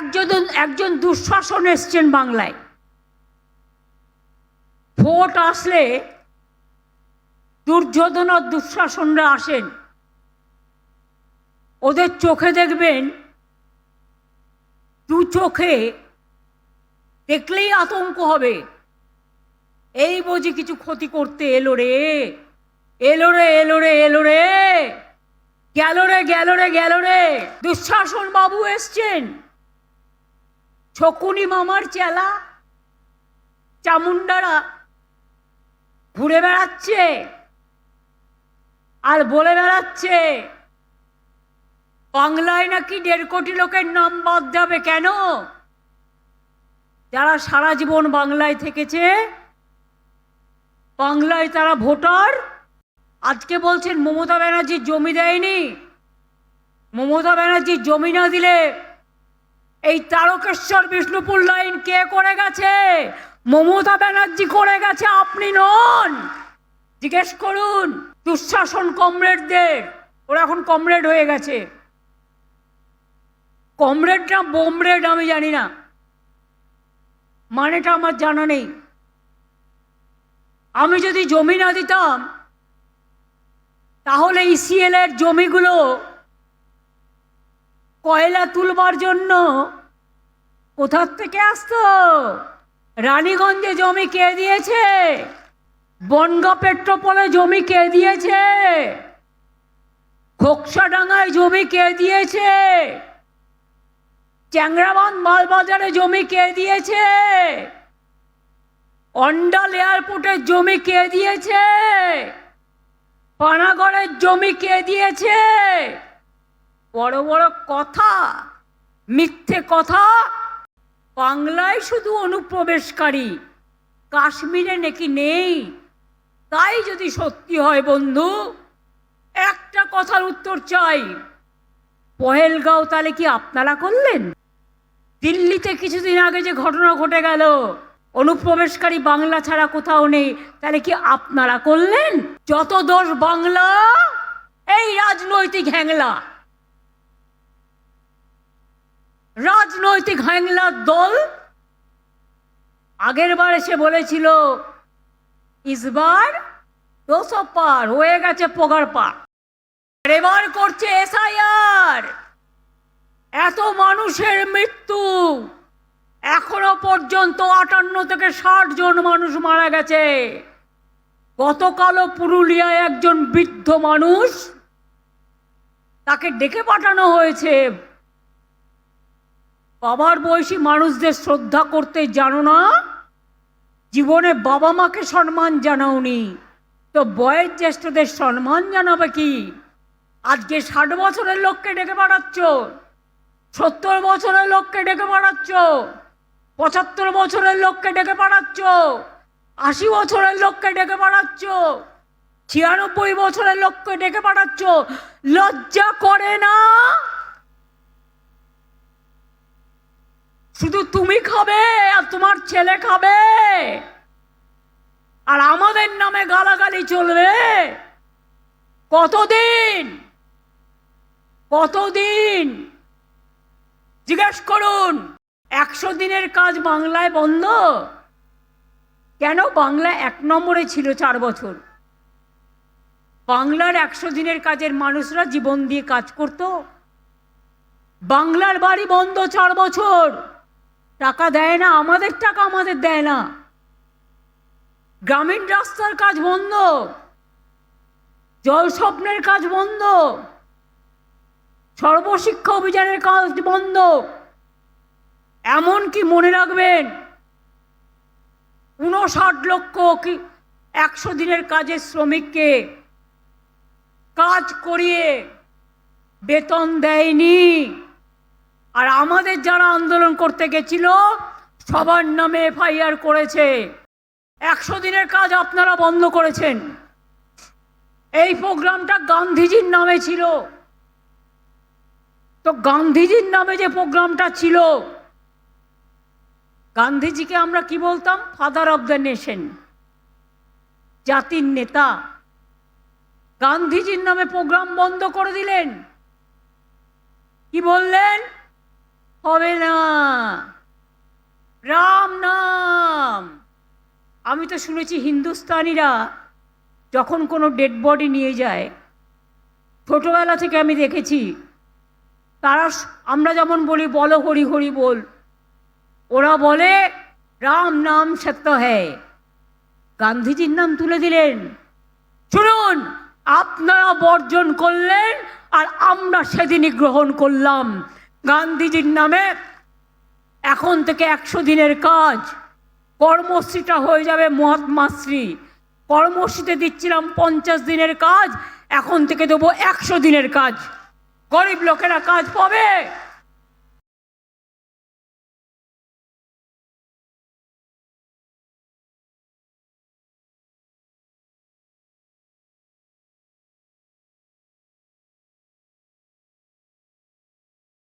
একজন একজন দুঃশাসন এসছেন বাংলায়। ভোট আসলে দুর্যোধন আর দুঃশাসনরা আসেন। ওদের চোখে দেখবেন, দু চোখে দেখলেই আতঙ্ক হবে। এই বুঝি কিছু ক্ষতি করতে এলো রে এলো রে এলো রে এলো রে, গেল রে গেল রে গেল রে। দুঃশাসন বাবু এসছেন। শকুনি মামার চেলা চামুন্ডারা ঘুরে বেড়াচ্ছে আর বলে বেড়াচ্ছে, বাংলায় নাকি দেড় কোটি লোকের নাম বাদ যাবে কেন? যারা সারা জীবন বাংলায় থেকেছে, বাংলায় তারা ভোটার। আজকে বলছেন মমতা ব্যানার্জি জমি দেয়নি। মমতা ব্যানার্জি জমি না দিলে এই তারকেশ্বর বিষ্ণুপুর লাইন কে করে গেছে? মমতা ব্যানার্জি করে গেছে, আপনি নন। জিজ্ঞেস করুন, দুঃশাসন কমরেডদের, ওরা এখন কমরেড হয়ে গেছে। কমরেড না বোমরেড আমি জানি না। মানেটা আমার জানা নেই। আমি যদি জমি না দিতাম, তাহলে ইসিএল এর জমিগুলো কয়লা তুলবার জন্য কোথার থেকে আসতো? রানীগঞ্জে জমি কে দিয়েছে? বনগা পেট্রোপলে জমি কে দিয়েছে? খোকসাডাঙ্গায় জমি কে দিয়েছে? চ্যাংরাবান মালবাজারে জমি কে দিয়েছে? অন্ডাল এয়ারপোর্টের জমি কে দিয়েছে? পানাগড়ের জমি কে দিয়েছে? বড় বড় কথা, মিথ্যে কথা। বাংলায় শুধু অনুপ্রবেশকারী, কাশ্মীরে নাকি নেই। তাই যদি সত্যি হয় বন্ধু, একটা কথার উত্তর চাই। পহেলগাঁও তাহলে কি আপনারা করলেন? দিল্লিতে কিছুদিন আগে যে ঘটনা ঘটে গেল, অনুপ্রবেশকারী বাংলা ছাড়া কোথাও নেই তাহলে কি আপনারা করলেন? যত দোষ বাংলা, এই রাজনৈতিক হ্যাংলা। রাজনৈতিক হ্যাংলার দল। আগের বার এসে বলেছিল, ইসবার দোসব পার, হয়ে গেছে পোগার পার। এবার করছে এসআইআর। এত মানুষের মৃত্যু। এখনও পর্যন্ত আটান্ন থেকে ষাট জন মানুষ মারা গেছে। গতকালও পুরুলিয়ায় একজন বৃদ্ধ মানুষ তাকে ডেকে পাঠানো হয়েছে। বাবার বয়সী মানুষদের শ্রদ্ধা করতে জানো না? জীবনে বাবা মাকে সম্মান জানাওনি। তো বয়ের জ্যেষ্ঠদের সম্মান জানাবে কি? আজকে ষাট বছরের লোককে ডেকে পাঠাচ্ছ। সত্তর বছরের লোককে ডেকে পাঠাচ্ছ। পঁচাত্তর বছরের লোককে ডেকে পাঠাচ্ছ। আশি বছরের লোককে ডেকে পাঠাচ্ছ। ছিয়ানব্বই বছরের লোককে ডেকে পাঠাচ্ছ। লজ্জা করে না? শুধু তুমি খাবে আর তোমার ছেলে খাবে। আর আমাদের নামে গালাগালি চলবে। কতদিন? কতদিন? জিজ্ঞেস করুন, একশো দিনের কাজ বাংলায় বন্ধ? কেন বাংলা এক নম্বরে ছিল চার বছর? বাংলার একশো দিনের কাজের মানুষরা জীবন দিয়ে কাজ করত। বাংলার বাড়ি বন্ধ চার বছর। টাকা দেয় না, আমাদের টাকা আমাদের দেয় না। গ্রামীণ রাস্তার কাজ বন্ধ, জল স্বপ্নের কাজ বন্ধ, সর্বশিক্ষা অভিযানের কাজ বন্ধ। এমনকি মনে রাখবেন উনষাট লক্ষ কি একশো দিনের কাজের শ্রমিককে কাজ করিয়ে বেতন দেয়নি। আর আমাদের যারা আন্দোলন করতে গেছিল, সবার নামে এফআইআর করেছে। একশো দিনের কাজ আপনারা বন্ধ করেছেন। এই প্রোগ্রামটা গান্ধীজির নামে ছিল। তো গান্ধীজির নামে যে প্রোগ্রামটা ছিল, গান্ধীজিকে আমরা কি বলতাম? ফাদার অব দ্য নেশন জাতির নেতা। গান্ধীজির নামে প্রোগ্রাম বন্ধ করে দিলেন। কি বললেন? হবে না। রাম নাম। আমি তো শুনেছি হিন্দুস্তানিরা যখন কোনো ডেড বডি নিয়ে যায়, ছোটোবেলা থেকে আমি দেখেছি, তারা আমরা যেমন বলি, বলো হরি হরি বল। ওরা বলে, রাম নাম সত্য হ্যায় গান্ধীজির নাম তুলে দিলেন। শুনুন, আপনারা বর্জন করলেন আর আমরা সেদিনই গ্রহণ করলাম। গান্ধীজির নামে এখন থেকে একশো দিনের কাজ। কর্মশ্রীটা হয়ে যাবে মহাত্মাশ্রী কর্মশ্রীতে দিচ্ছিলাম পঞ্চাশ দিনের কাজ, এখন থেকে দেবো একশো দিনের কাজ। গরিব লোকেরা কাজ পাবে।